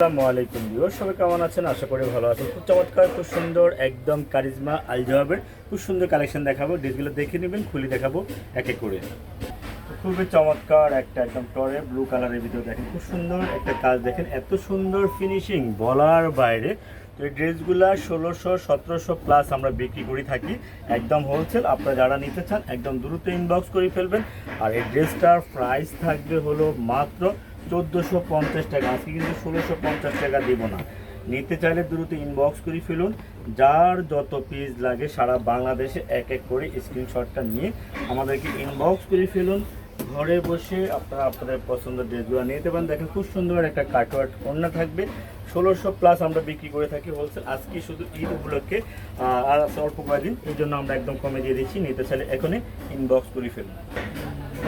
আসসালামু আলাইকুম ভিউয়ার সবাই কেমন আছেন? আশা করি ভালো আছেন। খুব চমৎকার, খুব সুন্দর, একদম কারিজমা আল জবাবের খুব সুন্দর কালেকশন দেখাবো। ড্রেসগুলো দেখে নেবেন, খুলে দেখাবো, এক এক করে। খুবই চমৎকার একটা একদম টরে ব্লু কালারের ভিতরে দেখেন, খুব সুন্দর একটা কাজ দেখেন। এত সুন্দর ফিনিশিং বলার বাইরে। তো এই ড্রেসগুলা ষোলোশো, সতেরোশো প্লাস আমরা বিক্রি করে থাকি। একদম হোলসেল আপনারা যারা নিতে চান, একদম দ্রুত ইনবক্স করে ফেলবেন। আর এই ড্রেসটার প্রাইস থাকবে হলো মাত্র চোদ্দোশো পঞ্চাশ টাকা, আজকে কিন্তু ষোলোশো পঞ্চাশ টাকা দিব না। নিতে চাইলে দ্রুত ইনবক্স করে ফেলুন। যার যত পিস লাগে সারা বাংলাদেশে এক এক করে স্ক্রিনশটটা নিয়ে আমাদেরকে ইনবক্স করে ফেলুন। ঘরে বসে আপনারা আপনাদের পছন্দের ড্রেসগুলো নিতে পারেন। দেখেন খুব সুন্দর একটা কাটওয়ার্ট কন্যা থাকবে। ষোলোশো প্লাস আমরা বিক্রি করে থাকি হোলসেল আজকে শুধু ঈদ উপলক্ষে আর অল্প কয়েকদিন, এই জন্য আমরা একদম কমে দিয়ে দিচ্ছি। নিতে চাইলে এখনই ইনবক্স করে ফেলুন।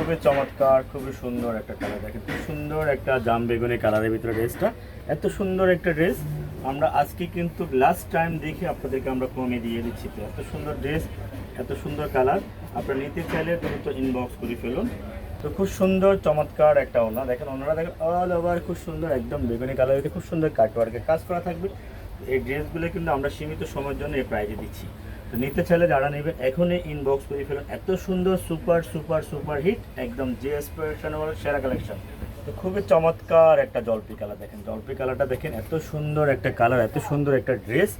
খুবই চমৎকার, খুবই সুন্দর একটা কালার দেখেন খুব সুন্দর একটা জাম বেগুনি কালারের ভিতরে ড্রেসটা এত সুন্দর একটা ড্রেস আমরা আজকে কিন্তু লাস্ট টাইম দেখে আপনাদেরকে আমরা কমে দিয়ে দিচ্ছি। তো এত সুন্দর ড্রেস এত সুন্দর কালার আপনারা নিতে চাইলে দ্রুত ইনবক্স করে ফেলুন। তো খুব সুন্দর, চমৎকার একটা ওনা দেখেন ওনারা দেখেন অল ওভার খুব সুন্দর, একদম বেগুনি কালারের খুব সুন্দর কাটওয়ার্কের কাজ করা থাকবে। এই ড্রেসগুলো কিন্তু আমরা সীমিত সময়ের জন্য এই প্রাইজে দিচ্ছি। তো নিতে চাইলে যারা নেবেন এখনই ইনবক্স করে ফেলুন। এত সুন্দর সুপার সুপার সুপার হিট একদম যে এসপিরেশন সেরা কালেকশন তো খুবই চমৎকার একটা জলপি কালার দেখেন। জলপি কালারটা দেখেন, এত সুন্দর একটা কালার এত সুন্দর একটা ড্রেস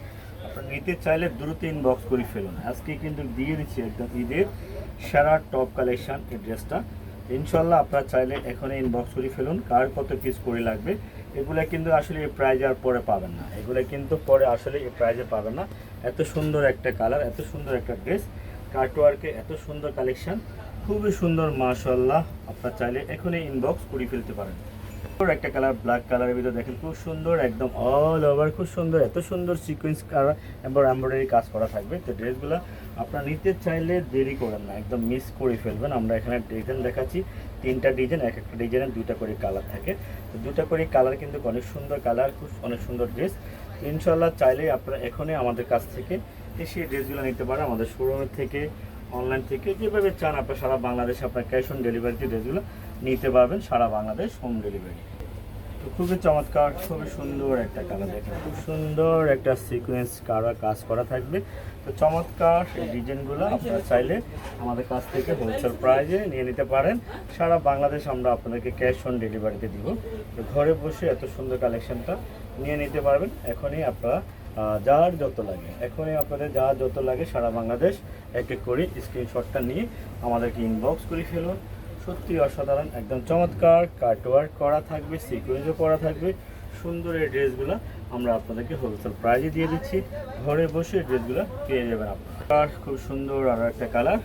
আপনারা নিতে চাইলে দ্রুত ইনবক্স করে ফেলুন। আজকে কিন্তু দিয়ে দিচ্ছি একদম ঈদের সেরা টপ কালেকশন এই ড্রেসটা ইনশাল্লাহ আপনারা চাইলে এখনই ইনবক্স করে ফেলুন। কার কত পিস করে লাগবে এগুলো কিন্তু আসলে এই প্রাইজে আর পরে পাবেন না। এগুলো কিন্তু পরে আসলে এই প্রাইজে পাবেন না। এত সুন্দর একটা কালার এত সুন্দর একটা ড্রেস কার্টওয়ার্কে এত সুন্দর কালেকশান খুবই সুন্দর মাশাল্লাহ আপনার চাইলে এখনই ইনবক্স করে ফেলতে পারেন। একটা কালার ব্ল্যাক কালারের ভিতরে দেখেন, খুব সুন্দর একদম অল ওভার খুব সুন্দর, এত সুন্দর সিকোয়েন্স কালার এবং এমব্রয়ডারি কাজ করা থাকবে। তো ড্রেসগুলো আপনারা নিতে চাইলে দেরি করেন না, একদম মিস করে ফেলবেন। আমরা এখানে ডিজাইন দেখাচ্ছি, তিনটা ডিজাইন এক একটা ডিজাইনের দুইটা করে কালার থাকে। তো দুটা করে কালার কিন্তু অনেক সুন্দর কালার খুব অনেক সুন্দর ড্রেস ইনশাল্লাহ চাইলে আপনারা এখনই আমাদের কাছ থেকে এসে ড্রেসগুলো নিতে পারেন। আমাদের শোরুমের থেকে অনলাইন থেকে যেভাবে চান, আপনার সারা বাংলাদেশে আপনার ক্যাশ অন ডেলিভারিতে ড্রেসগুলো নিতে পারবেন সারা বাংলাদেশ হোম ডেলিভারি তো খুবই চমৎকার, খুবই সুন্দর একটা কালার দেখেন। খুব সুন্দর একটা সিকোয়েন্স কারা কাজ করা থাকবে। তো চমৎকার এই ডিজাইনগুলো আপনারা চাইলে আমাদের কাছ থেকে হোলসেল প্রাইজে নিয়ে নিতে পারেন। সারা বাংলাদেশ আমরা আপনাদেরকে ক্যাশ অন ডেলিভারিতে দিব। তো ঘরে বসে এত সুন্দর কালেকশনটা নিয়ে নিতে পারবেন। এখনই আপনারা যার যত লাগে, এখনই আপনাদের যার যত লাগে সারা বাংলাদেশ এক এক করে স্ক্রিনশটটা নিয়ে আমাদেরকে ইনবক্স করে ফেলুন। সত্যি অসাধারণ, একদম চমৎকার। কাটওয়ার্ক করা থাকবে সিকোয়েন্সও করা থাকবে। সুন্দর এই ড্রেসগুলো আমরা আপনাদেরকে হোলসেল প্রাইজে দিয়ে দিচ্ছি। ঘরে বসে এই ড্রেসগুলো পেয়ে যাবেন আপনার। খুব সুন্দর আরও একটা কালার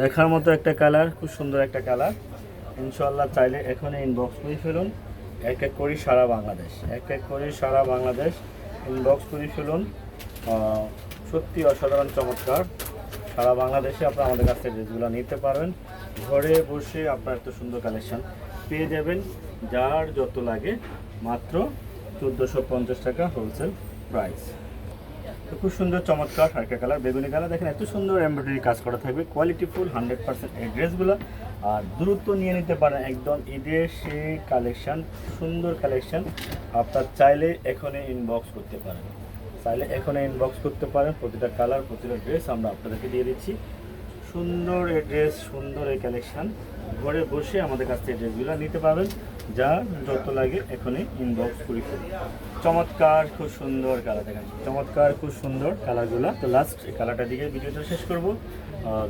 দেখার মতো একটা কালার খুব সুন্দর একটা কালার ইনশাল্লাহ চাইলে এখনই ইনবক্স করে ফেলুন। এক এক করি সারা বাংলাদেশ, এক এক করে সারা বাংলাদেশ ইনবক্স করে ফেলুন। সত্যি অসাধারণ, চমৎকার। সারা বাংলাদেশে আপনারা আমাদের কাছ থেকে ড্রেসগুলো নিতে পারবেন। ঘরে বসে আপনার এত সুন্দর কালেকশন পেয়ে যাবেন। যার যত লাগে, মাত্র চোদ্দোশো পঞ্চাশ টাকা হোলসেল প্রাইস খুব সুন্দর, চমৎকার, হালকা কালার, বেগুনি কালার। দেখেন, এত সুন্দর এমব্রয়ডারি কাজ করা থাকবে। কোয়ালিটি ফুল হান্ড্রেড পার্সেন্ট এই ড্রেসগুলো। আর দ্রুত নিয়ে নিতে পারেন একদম ঈদের সেই কালেকশন, সুন্দর কালেকশান। আপনার চাইলে এখনই ইনবক্স করতে পারেন। চাইলে এখনই ইনবক্স করতে পারেন। প্রতিটা কালার প্রতিটা ড্রেস আমরা আপনাদেরকে দিয়ে দিচ্ছি। সুন্দর এই ড্রেস সুন্দর এই কালেকশান ঘরে বসে আমাদের কাছ থেকে ড্রেসগুলো নিতে পারবেন। যা যত লাগে এখনই ইনবক্স করি চমৎকার, খুব সুন্দর কালার দেখেন চমৎকার, খুব সুন্দর কালারগুলো তো লাস্ট এই কালারটা দিকে ভিডিওটা শেষ করব।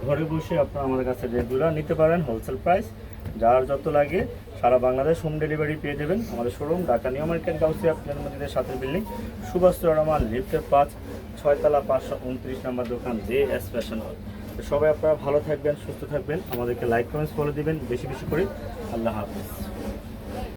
ঘরে বসে আপনারা আমাদের কাছে ড্রেসগুলো নিতে পারেন। হোলসেল প্রাইস যার যত লাগে সারা বাংলাদেশ হোম ডেলিভারি পেয়ে যাবেন। আমাদের showroom Dhaka new market, Gausia plane মসজিদের সাথে বিল্ডিং সুভাষ রহমান লিফটের পাঁচ, ছয়তলা পাঁচশো উনত্রিশ নম্বর দোকান জে এস ফ্যাশন হল সবাই আপনারা ভালো থাকবেন, সুস্থ থাকবেন। আমাদেরকে লাইক কমেন্টস ফলো দিবেন। বেশি বেশি করে। আল্লাহ হাফিজ।